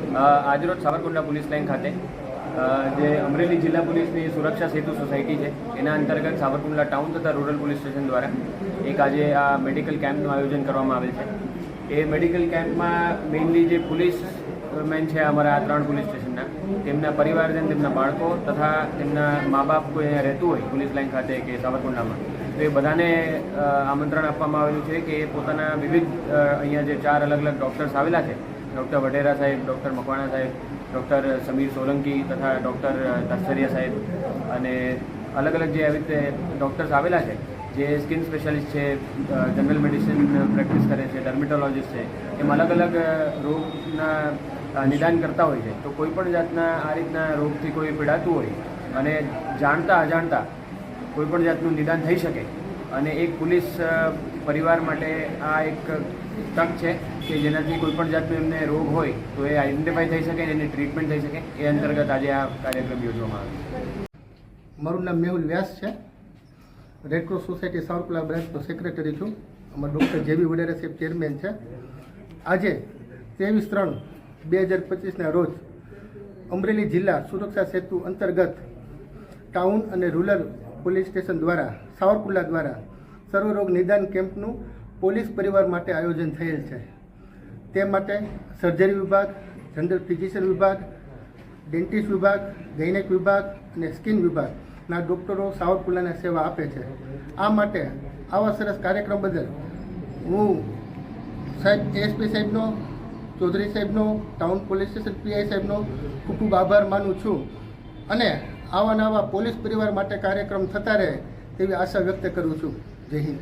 આજરોજ Savarkundla police line ખાતે જે અમરેલી જિલ્લા પોલીસની સુરક્ષા સેતુ સોસાયટી છે, એના અંતર્ગત સાવરકુંડલા ટાઉન તથા રૂરલ પોલીસ સ્ટેશન દ્વારા એક આજે આ મેડિકલ કેમ્પનું આયોજન કરવામાં આવેલ છે. એ મેડિકલ કેમ્પમાં મેઇનલી જે પોલીસ મેન છે અમારા આ ત્રણ પોલીસ સ્ટેશનના, તેમના પરિવારજન, તેમના બાળકો તથા તેમના મા બાપ કોઈ અહીંયા રહેતું હોય પોલીસ લાઇન ખાતે કે સાવરકુંડલામાં, તો એ બધાને આમંત્રણ આપવામાં આવેલું છે કે એ પોતાના વિવિધ અહીંયા જે ચાર અલગ અલગ ડૉક્ટર્સ આવેલા છે ડૉક્ટર વઢેરા સાહેબ, ડૉક્ટર મકવાણા સાહેબ, ડૉક્ટર સમીર સોલંકી તથા ડૉક્ટર તરસરિયા સાહેબ અને અલગ અલગ જે આવી રીતે ડૉક્ટર્સ આવેલા છે, જે સ્કિન સ્પેશિયાલિસ્ટ છે, જનરલ મેડિસિન પ્રેક્ટિસ કરે છે, ડર્મેટોલોજીસ્ટ છે, એમ અલગ અલગ રોગના નિદાન કરતા હોય છે, તો કોઈ પણ જાતના આ રીતના રોગથી કોઈ પીડાતું હોય અને જાણતા અજાણતા કોઈ પણ જાતનું નિદાન થઈ શકે અને એક પોલીસ પરિવાર માટે આ એક તક છે કે જેનાથી કોઈ પણ જાતનો એમને રોગ હોય, તો એ આઈડેન્ટિફાઈ થઈ શકે એની ટ્રીટમેન્ટ થઈ શકે, એ અંતર્ગત આજે આ કાર્યક્રમ યોજવામાં આવ્યો મારું નામ મેહુલ વ્યાસ છે. રેડક્રોસ સોસાયટી સાવરકુલા બ્રાન્ચનો સેક્રેટરી છું. અમારા ડૉક્ટર જેવી વડેરા સાહેબ ચેરમેન છે. આજે ત્રેવીસ ત્રણ બે હજાર પચીસના રોજ અમરેલી જિલ્લા સુરક્ષા સેતુ અંતર્ગત ટાઉન અને રૂરલ પોલીસ સ્ટેશન દ્વારા સાવરકુલા દ્વારા સર્વરોગ નિદાન કેમ્પનું પોલીસ પરિવાર માટે આયોજન થયેલ છે. તે માટે સર્જરી વિભાગ, જનરલ ફિઝિશિયન વિભાગ, ડેન્ટિસ્ટ વિભાગ ગૈનેક વિભાગ અને સ્કિન વિભાગના ડૉક્ટરો સાવરકુલાને સેવા આપે છે. આ માટે આવા સરસ કાર્યક્રમ બદલ હું સાહેબ એસપી સાહેબનો, ચૌધરી સાહેબનો, ટાઉન પોલીસ સ્ટેશન પીઆઈ સાહેબનો ખૂબ ખૂબ આભાર માનું છું અને આવા નવા પોલીસ પરિવાર માટે કાર્યક્રમ થતા રહે તેવી આશા વ્યક્ત કરું છું. જય હિન્દ.